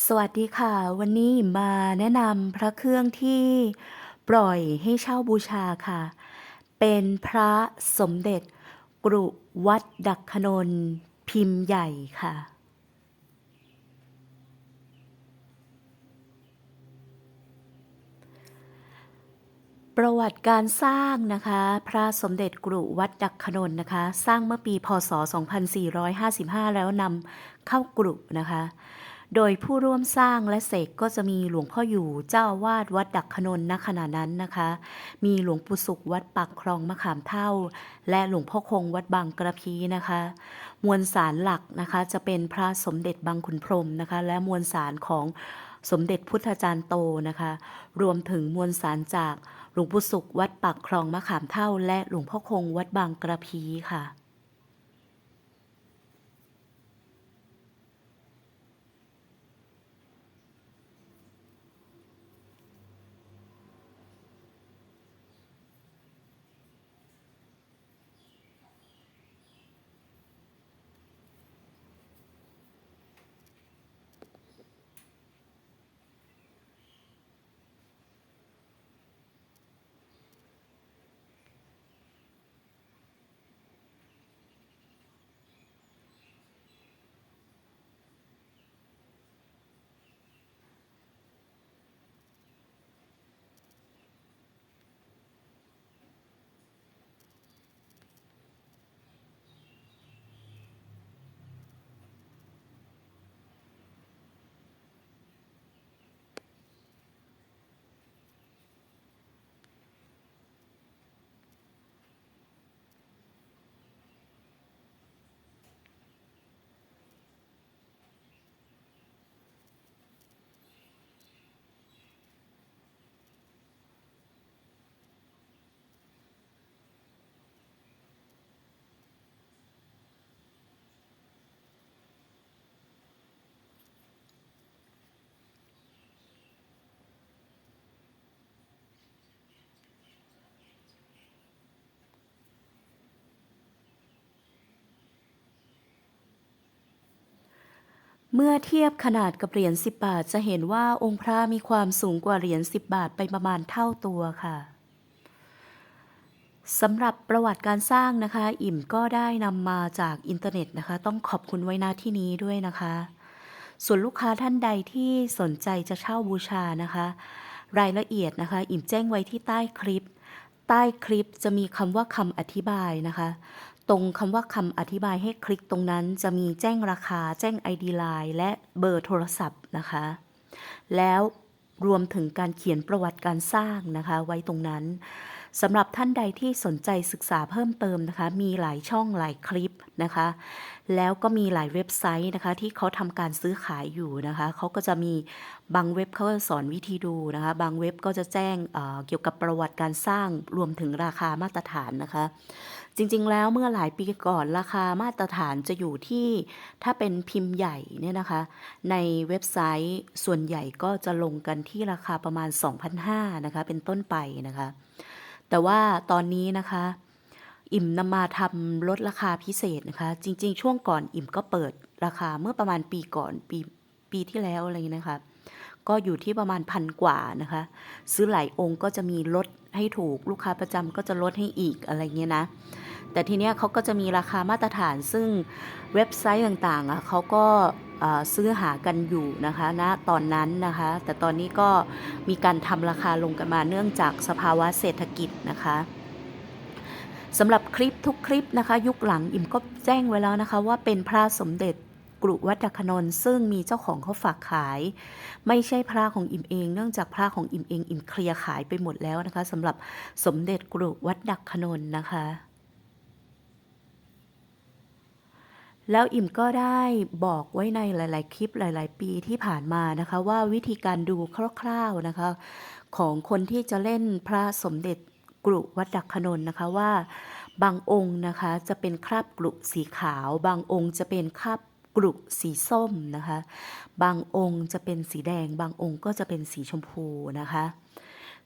สวัสดีค่ะ วันนี้มาแนะนำพระเครื่องที่ปล่อยให้เช่าบูชาค่ะ เป็นพระสมเด็จกรุวัดดักขนนพิมพ์ใหญ่ค่ะ ประวัติการสร้างนะคะ พระสมเด็จกรุวัดดักขนนนะคะ สร้างเมื่อปีพศ 2455 แล้วนำเข้ากรุนะคะ โดยผู้ร่วมสร้างและเสกก็จะมีหลวงพ่ออยู่เจ้าวาดวัดดักขนนณขณะนั้นนะคะ มีหลวงปู่สุขวัดปักคลองมะขามเท่า และหลวงพ่อคงวัดบางกระพีนะคะ มวลสารหลักนะคะจะเป็นพระสมเด็จบางขุนพรหมนะคะ และมวลสารของสมเด็จพุทธจารย์โตนะคะ รวมถึงมวลสารจากหลวงปู่สุขวัดปักคลองมะขามเท่า และหลวงพ่อคงวัดบางกระพีค่ะ เมื่อเทียบขนาดกับเหรียญ10 บาทจะเห็นว่าองค์พระมีความสูงกว่าเหรียญ10 บาทไปประมาณเท่าตัวค่ะสำหรับประวัติการสร้างนะคะ อิ่มก็ได้นำมาจากอินเทอร์เน็ตนะคะ ต้องขอบคุณไว้หน้าที่นี้ด้วยนะคะ ส่วนลูกค้าท่านใดที่สนใจจะเช่าบูชานะคะ รายละเอียดนะคะ อิ่มแจ้งไว้ที่ใต้คลิป ใต้คลิปจะมีคำว่าคำอธิบายนะคะ ตรงคำว่าคำอธิบายให้คลิกตรงนั้นจะมีแจ้งราคา แจ้ง ID Line และเบอร์โทรศัพท์นะคะ แล้วรวมถึงการเขียนประวัติการสร้างนะคะไว้ตรงนั้นสำหรับท่านใดที่สนใจศึกษาเพิ่มเติมนะคะ มีหลายช่องหลายคลิปนะคะ แล้วก็มีหลายเว็บไซต์นะคะ ที่เขาทำการซื้อขายอยู่นะคะ เขาก็จะมีบางเว็บเขาจะสอนวิธีดูนะคะ บางเว็บก็จะแจ้งเเกี่ยวกับประวัติการสร้างรวมถึงราคามาตรฐานนะคะ จริงๆ แล้วเมื่อหลายปีก่อนราคามาตรฐานจะอยู่ที่ถ้าเป็นพิมพ์ใหญ่เนี่ยนะคะ ในเว็บไซต์ส่วนใหญ่ก็จะลงกันที่ราคาประมาณ 2,500นะคะ เป็นต้นไปนะคะ แต่ว่าตอนนี้นะคะ อิ่มนำมาทำลดราคาพิเศษนะคะ จริง ๆ ช่วงก่อนอิ่มก็เปิดราคาเมื่อประมาณปีก่อนปีปีที่แล้วอะไรอย่างนี้นะคะ ก็อยู่ที่ประมาณพันกว่านะคะ ซื้อหลายองค์ก็จะมีลดให้ถูกลูกค้าประจำก็จะลดให้อีกอะไรเงี้ยนะ แต่ทีเนี้ยเขาก็จะมีราคามาตรฐานซึ่งเว็บไซต์ต่างๆอะเขาก็ซื้อหากันอยู่นะคะณตอนนั้นนะคะ แต่ตอนนี้ก็มีการทำราคาลงกันมาเนื่องจากสภาวะเศรษฐกิจนะคะสำหรับคลิปทุกคลิปนะคะ ยุคหลังอิ่มก็แจ้งไว้แล้วนะคะว่าเป็นพระสมเด็จ กรุวัดดักขนนซึ่งมีเจ้าของเขาฝากขาย ไม่ใช่พระของอิ่มเอง เนื่องจากพระของอิ่มเองอิ่มเคลียร์ขายไปหมดแล้วนะคะสำหรับสมเด็จกรุวัดดักขนนนะคะแล้วอิ่มก็ได้บอกไว้ในหลาย ๆ คลิปหลาย ๆ ปีที่ผ่านมานะคะ ว่าวิธีการดูคร่าว ๆนะคะ ของคนที่จะเล่นพระสมเด็จกรุวัดดักขนนนะคะว่า บางองค์นะคะจะเป็นคราบกรุสีขาว บางองค์จะเป็นคราบ กรุสีส้มนะคะ บางองค์จะเป็นสีแดง บางองค์ก็จะเป็นสีชมพูนะคะ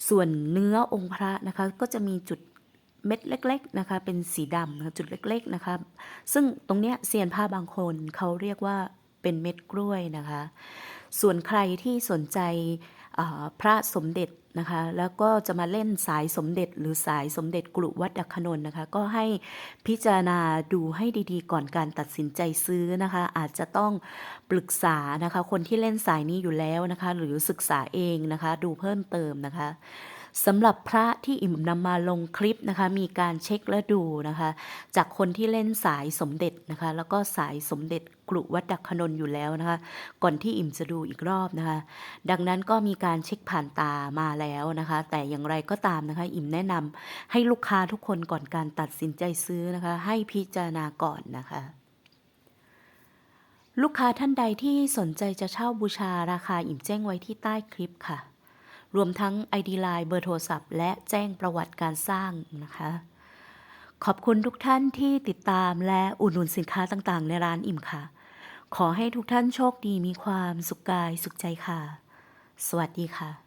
ส่วนเนื้อองค์พระนะคะก็จะมีจุดเม็ดเล็ก ๆนะคะ เป็นสีดำนะคะจุดเล็ก ๆนะคะ ซึ่งตรงเนี้ยเซียนผ้าบางคนเขาเรียกว่าเป็นเม็ดกล้วยนะคะ ส่วนใครที่สนใจ พระสมเด็จนะคะแล้วก็จะมาเล่นสายสมเด็จหรือสายสมเด็จกลุวัดดักขนนนะคะ ก็ให้พิจารณาดูให้ดีๆ ก่อนการตัดสินใจซื้อนะคะ อาจจะต้องปรึกษานะคะ คนที่เล่นสายนี้อยู่แล้วนะคะ หรือศึกษาเองนะคะ ดูเพิ่มเติมนะคะ สำหรับพระที่อิ่มนำมาลงคลิปนะคะ มีการเช็คและดูนะคะ จากคนที่เล่นสายสมเด็จนะคะ แล้วก็สายสมเด็จกรุวัดดักขนนอยู่แล้วนะคะ ก่อนที่อิ่มจะดูอีกรอบนะคะ ดังนั้นก็มีการเช็คผ่านตามาแล้วนะคะ แต่อย่างไรก็ตามนะคะ อิ่มแนะนำให้ลูกค้าทุกคนก่อนการตัดสินใจซื้อนะคะ ให้พิจารณาก่อนนะคะลูกค้าท่านใดที่สนใจจะเช่าบูชาราคาอิ่มแจ้งไว้ที่ใต้คลิปค่ะ รวมทั้ง ID Line เบอร์โทรศัพท์ และแจ้งประวัติการสร้างนะคะ ขอบคุณทุกท่านที่ติดตามและอุดหนุนสินค้าต่างๆ ในร้านอิ่มค่ะ ขอให้ทุกท่านโชคดีมีความสุขกายสุขใจค่ะ สวัสดีค่ะ